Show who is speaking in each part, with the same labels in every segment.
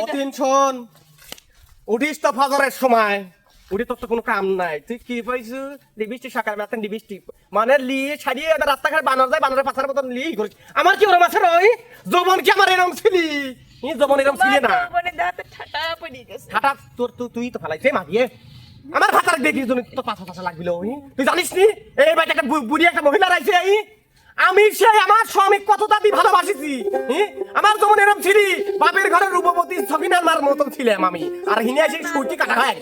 Speaker 1: সতীন শোন উঠিস তো ফজরের সময়। উঠি তোর তো কোনো কাম নাই। তুই কি পাইছু ডিবিষ্টি মানে ছাড়িয়ে রাস্তাঘাট বানর যায় বানরের পাশার মতন লি করিস আমার কি ওরম আছে রই? যৌবন কি আমার এরম ছিলি? ই যৌবন এরম ছিলি না।
Speaker 2: ঠাটা পড়ে গেছে।
Speaker 1: হাটা তোর তুই তুই তো ফালাইছে মারিয়ে আমার ভাতার দেখি তুমি তো লাগবিল তুই জানিস নি এই বাড়িতে একটা বুড়ি একটা মহিলা রাইছে এই আমি সেই আমার স্বামী ভালোবাসিছি আমার যেমন এরম ছিলি বাপের ঘরের রূপবতী সবিনার মার মতন ছিলাম আমি। আর হিনে সুইটি কাটা হয়।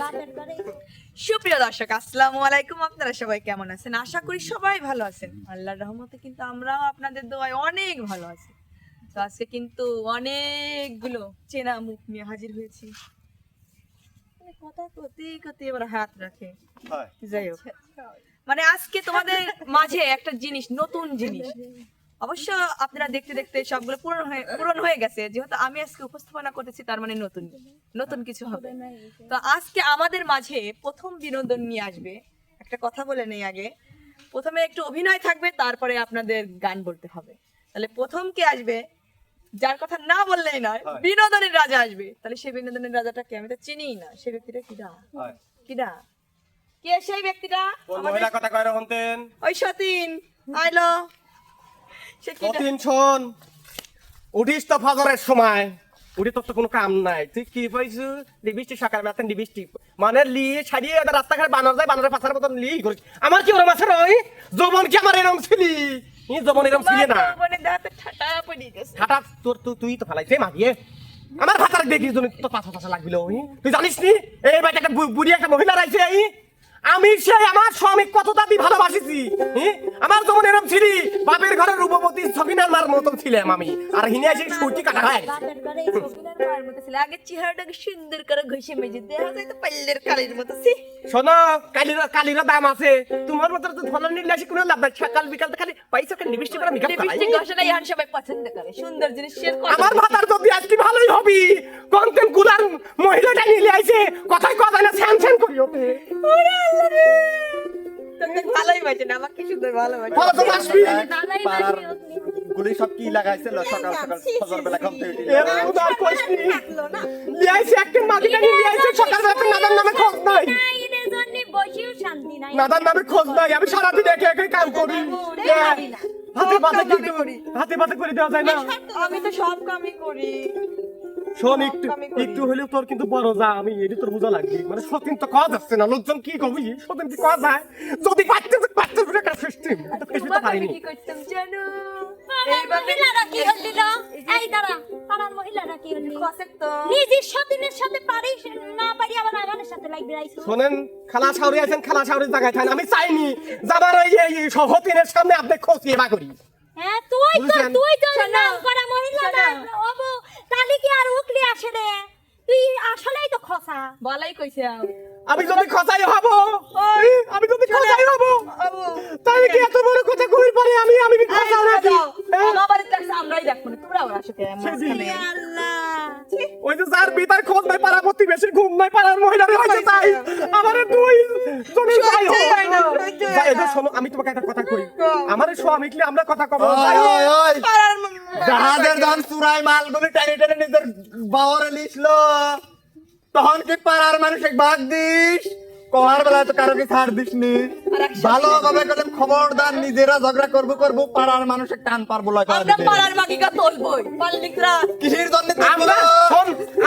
Speaker 2: সুপ্রিয় দর্শক আসসালামু আলাইকুম। আপনারা সবাই কেমন আছেন? আশা করি সবাই ভালো আছেন। আল্লাহর রহমতে কিন্তু আমরাও আপনাদের দোয়ায় অনেক ভালো আছি। তো আজকে কিন্তু অনেকগুলো চেনা মুখ নিয়ে হাজির হয়েছি। কথা কতে কতে এবার হাত রাখে। যাই হোক। মানে আজকে তোমাদের মাঝে একটা জিনিস নতুন জিনিস। অবশ্য আপনারা দেখতে দেখতে সবগুলো পূরণ হয়ে পূরণ হয়ে গেছে। যেহেতু আমি আজকে উপস্থাপনা করতেছি তার মানে নতুন। নতুন কিছু হবে। তো আজকে আমাদের মাঝে প্রথম বিনোদন নিয়ে আসবে। একটা কথা বলে নেই আগে। প্রথমে একটু অভিনয় থাকবে তারপরে আপনাদের গান বলতে হবে। তাহলে প্রথম কে আসবে? যার কথা না বললেই নয় বিনোদনের রাজা আসবে। তাহলে সেই বিনোদনের রাজাটাকে আমি তো চিনিই না। সে ব্যক্তিটা কিডা কিডা কে সেই ব্যক্তিটা?
Speaker 1: কোন মহিলা কথা কয় রহনতেন
Speaker 2: ওই সতীন। আইলো।
Speaker 1: সতীন শোন। উঠিস তো ফজরের সময়। উঠি তোর তো কোনো কাম নাই। তুই কি পাইছু সকাল বেলা মানে লি ছাড়িয়ে রাস্তাঘাট বানর যায় বানরের পাশার মতন লি করিস। আমার কি ওরম আছে রই? যৌবন কি আমার এরম ছিলি? এরম ছিলি না।
Speaker 2: ঠাটা
Speaker 1: তোর তুই তো ফালাইছে আমার ভাতার দেখি তো পাঁচা পাঁচা লাগবিল তুই জানিস নি? এই বাড়িতে একটা বুড়ি একটা মহিলা রাইছে এই। আমি সেই আমার স্বামী কত দাদি ভালোবাসিছি আমার যেমন এরম ছিলি বাপের ঘরের রূপবতী সবিনার মার মতন ছিলাম আমি। আর হিনে এসে সুইটি কাটা হয়।
Speaker 2: আগে চেহারাটাকে সুন্দর করে ঘষে মেজে দেখা যায় তো পাল্লের কালের মতো সি
Speaker 1: শোনো কালির কালির দাম আছে। তোমার মতো তো ধরনের নিলে আসি কোনো লাভ নাই। সকাল বিকাল খালি পয়সা নিবিষ্টি করে মেকআপ
Speaker 2: ঘষাটা ইহান সবাই পছন্দ করে। সুন্দর জিনিস শেয়ার করে।
Speaker 1: আমার ভাতার যদি আজকে ভালোই হবি। কন্টেন্টগুলার মহিলাটা
Speaker 3: গুলি সব কি লাগাইছিল সকাল সকাল ফজর বেলা ঘুম থেকে উঠে
Speaker 1: উদার কইছি। লিয়াইছে একটা মাগিটা নিয়ে লিয়াইছে সকাল বেলা নাদার নামে খোঁজ নাই। নাদার নামে খোঁজ নাই। আমি সারাদিন একে একে কাম করি। হাতে পাতে কি করি। হাতে পাতে করে দেওয়া যায় না?
Speaker 2: আমি তো সব কামই করি।
Speaker 1: শোন একটু একটু হলেও তোর কিন্তু বড় যা আমি এটি তোর বোঝা লাগবে। মানে সতীন তো কাজ আসছে না। লোকজন কি কবি? সতীন কি কাজ যায়? যদি পারতে পারতে একটা সিস্টেম তো কিছু তো পারিনি
Speaker 2: কি করতাম জানো?
Speaker 4: মহিলারা কি হলিল এই দাঁড়া পাড়ার মহিলারা কি হলিল
Speaker 2: কসেক
Speaker 4: নিজের সতীনের সাথে পারিস না পারি আবার আগানের সাথে লাগবে
Speaker 1: শোনেন খালা সাউরি আছেন খালা সাউরির জায়গায় থাকেন আমি চাইনি যাবার ওই এই সহতিনের সামনে আপনি খোঁজিয়ে বা করি।
Speaker 4: হ্যাঁ তুই তো তুই তো নাম করা মহিলা না
Speaker 2: শোনো।
Speaker 4: ওবো তাহলে কি আর উকলি আসে রে? তুই আসলেই তো খসা।
Speaker 2: বলাই কইছে
Speaker 1: আমি যদি খসাই হব? আমি যদি খসাই হব? তাহলে কি এত বড় কথা কই পরে আমি আমি কি খসাও নাকি? হ্যাঁ?
Speaker 2: আমার বাড়িতে আসছে আমরাই দেখব না তোমরা ওরা মাঝখানে।
Speaker 4: আল্লাহ
Speaker 1: ওই যে যার বিতার খোঁজ নাই পাড়া প্রতিবেশীর ঘুম নাই পাড়ার মহিলারে হয়েছে তাই আমার দুই জনের ভাই
Speaker 2: হয় না, হয় না।
Speaker 1: শোনো আমি তোমাকে একটা কথা কই। আমার স্বামী কি আমরা কথা কব?
Speaker 3: ওই ওই ওই।
Speaker 2: পাড়ার
Speaker 3: জাহাজের যখন চুরাই মালগুলি টেনে টেনে নিজের বাওয়ারে লিখলো। তখন কি পাড়ার মানুষ ভাগ দিস? কমার বেলায় তো কারও কি ছাড় দিস নি ভালো ভাবে করলাম খবরদার নিজেরা ঝগড়া করব করব পাড়ার মানুষ টান পারব লয় করে
Speaker 2: আমরা
Speaker 3: দিতে।
Speaker 2: পাড়ার মাগিকা তোলবই পাল্লিকরা।
Speaker 3: কিসের জন্য
Speaker 1: আমরা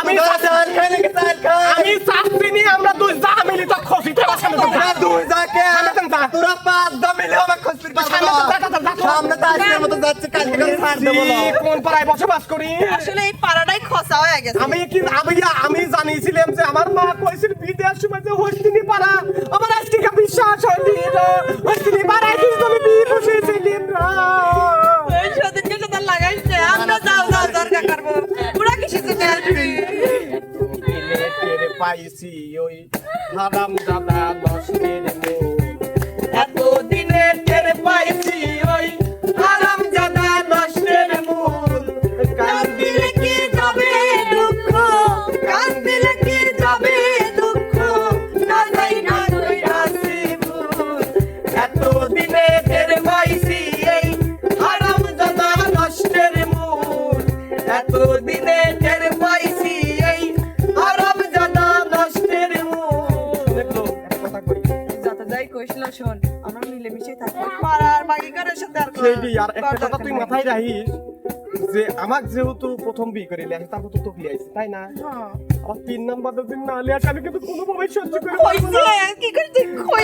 Speaker 1: আমি
Speaker 3: চাল খাই নাকি চাল খাই?
Speaker 1: আমি চাচ্ছি নি আমরা দুই যা মিলি তো খসিতে বসানো
Speaker 3: দুই
Speaker 1: যা।
Speaker 3: তোরা পাঁচ দা মিলে আমার
Speaker 1: সামনে তো
Speaker 3: আজকের মতো যাচ্ছে কালকে করে ছাড় দেবো না।
Speaker 1: কোন পাড়ায় বসবাস করি?
Speaker 2: আসলে এই পাড়াটাই খসা হয়ে গেছে।
Speaker 1: আমি কি আমি আমি জানিয়েছিলাম যে আমার মা কইছিল বিদেশ সময় যে হস্তিনি পাড়া। আমার আজকে বিশ্বাস হইল হস্তিনি পাড়ায় কিন্তু আমি বিয়ে বসেছিলাম না
Speaker 2: এই সদিনকে সাথে লাগাইছে। আমরা যাও যাও দরকার করব। পুরা কিসে চলে আসবি
Speaker 1: পাইছি ওই হারাম দাদা এত দিনে টেনে পাইছি কইছিল আমরা মিলেমিশে বাকি কারের সাথে আর আর একটা কথা তুই মাথায় রাখিস যে আমাক যেহেতু প্রথম বিয়ে করে তো বিয়ে তাই না?
Speaker 2: হ্যাঁ।
Speaker 1: তিন নাম্বার না আমি কিন্তু কোনো ভাবে সহ্য করে
Speaker 2: কি
Speaker 1: কই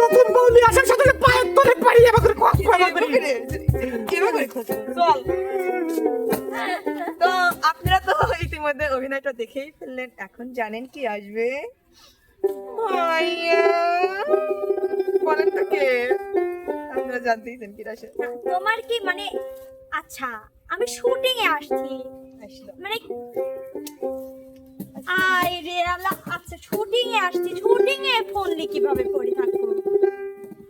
Speaker 1: নতুন বউ আসার সাথে পায়ের তলে পাড়ি এবার করে কক করে
Speaker 2: করে চল। তো আপনারা তো ইতিমধ্যে অভিনয়টা দেখেই ফেললেন এখন জানেন কি আসবে? বলেন তো কে? আপনারা জানতেই চান কি আসে
Speaker 4: তোমার কি মানে আচ্ছা আমি শুটিং এ আসছি মানে আই রে আল্লাহ আচ্ছা শুটিং এ আসছি। শুটিং এ ফোন লি কীভাবে পড়ে থাকব?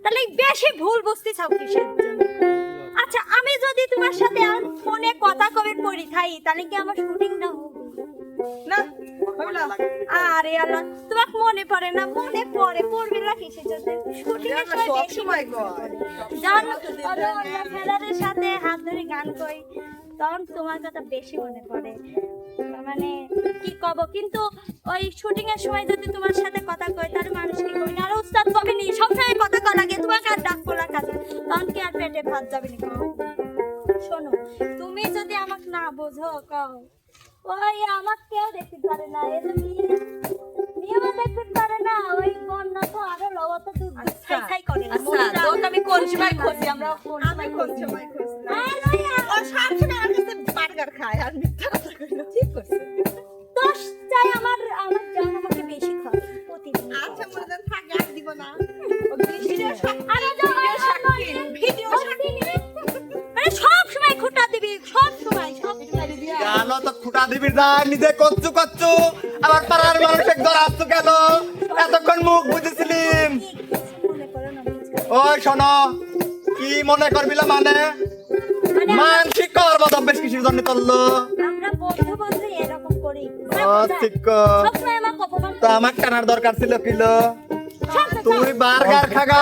Speaker 4: তাহলে বেশি ভুল বুঝতে চাও কিসের জন্য? আচ্ছা আমি যদি তোমার সাথে আর ফোনে কথা কবে পড়ি থাই তাহলে কি আমার শুটিং না হবে?
Speaker 2: না
Speaker 4: আরে আল্লাহ তোমার মনে পড়ে না? মনে পড়ে পড়বে না।
Speaker 2: কর
Speaker 4: ফেলারের সাথে হাত ধরে গান কই। তখন তোমার কথা বেশি মনে পড়ে। মানে কি কব? কিন্তু ওই শুটিং এর সময় যদি তোমার সাথে কথা কই তাহলে মানুষ কি কই না আর উস্তাদ কবে নি সবসময় কথা কয় লাগে তোমাকে আর ডাক পড়া কাছে তখন কি আর পেটে ভাত যাবে না শোনো তুমি যদি আমাকে না বোঝো কও। ওই আমার কেউ দেখতে পারে না এই যে মেয়ে। মেয়েও দেখতে পারে না ওই বন্যা তো আরও লবত তো ছাই ছাই করে না।
Speaker 2: আচ্ছা তো আমি কোন সময় খুঁজি আমরা আমি কোন সময় খুঁজি
Speaker 4: আর ওই
Speaker 2: আর সব সময় আমার কাছে বার্গার খায় আর মিথ্যা কথা কই না। ঠিক করছে।
Speaker 4: যা
Speaker 3: নিজে কচ্ছু কচ্ছু। আবার পাড়ার মানুষ এতক্ষণ মুখ বুঝেছিলিম।
Speaker 4: কি?
Speaker 3: ওই শোনো কি মনে করবিলা মানে?
Speaker 4: মানে
Speaker 3: মানসিক করব বেশ কিছুর জন্য
Speaker 4: আমরা আমার
Speaker 3: তো আমার টানার দরকার ছিল কিলো তুই বার্গার খাগা।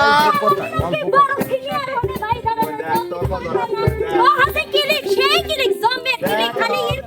Speaker 4: কিলিক সেই কিলিক জম্বে কিলিক খালি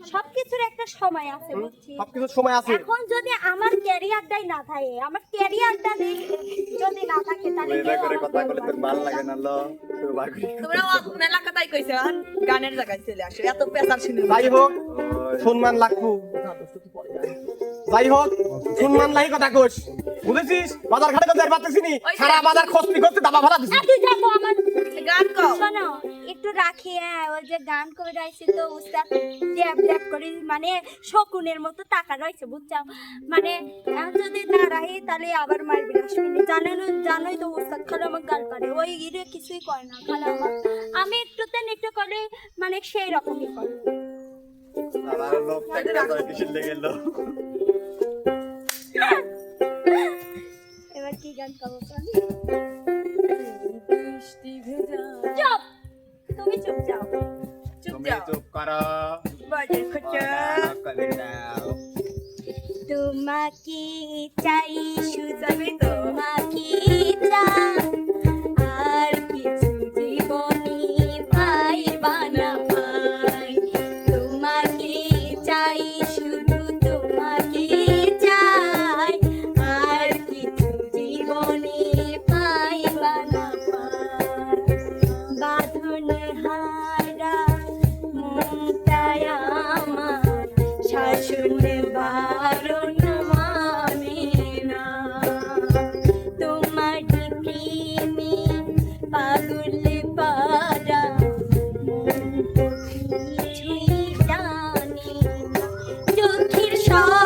Speaker 4: সবকিছুর একটা সময় আছে বুঝছিস?
Speaker 1: সবকিছুর সময় আছে।
Speaker 4: এখন যদি আমার ক্যারিয়ারটাই না থাকে আমার ক্যারিয়ারটা যদি না থাকে তাহলে কেউ
Speaker 3: করে কথা বলে তোর। ভালো লাগে না লো। তোর ভাগ
Speaker 2: তোমরা মেলা কথাই কইছে আর গানের জায়গায় চলে আসো এত পেশার শুনে
Speaker 1: যাই হোক সম্মান লাগবো। যাই হোক সম্মান লাগি কথা কোস বুঝেছিস? বাজার ঘাটে যাই পারতেছি নি। সারা বাজার খস্তি দাবা ভাড়া দিছি
Speaker 4: তুই যাব আমার।
Speaker 2: গান কও
Speaker 4: শোনো একটু রাখি হ্যাঁ ওই যে গান করে তো উস্তাদ ড্যাপ ড্যাপ করে মানে শকুনের মতো টাকা রয়েছে বুঝছ মানে এখন যদি না রাখি তাহলে আবার মারবি আসবি জানেন জানোই তো উস্তাদ খালি আমার গাল পারে ওই ইরে কিছুই করে না খালি আমার। আমি একটু তেন একটু করে মানে সেই রকমই করে।
Speaker 3: আমার কিসের লেগে
Speaker 4: গান গাবো
Speaker 2: ভেজা।
Speaker 4: চুপ! তুমি চুপ যাও।
Speaker 2: চুপ যাও।
Speaker 3: চুপ করো।
Speaker 2: বাজে খোঁজা।
Speaker 4: তোমাকে চাই কিছুই জানি। চোখের স্বপন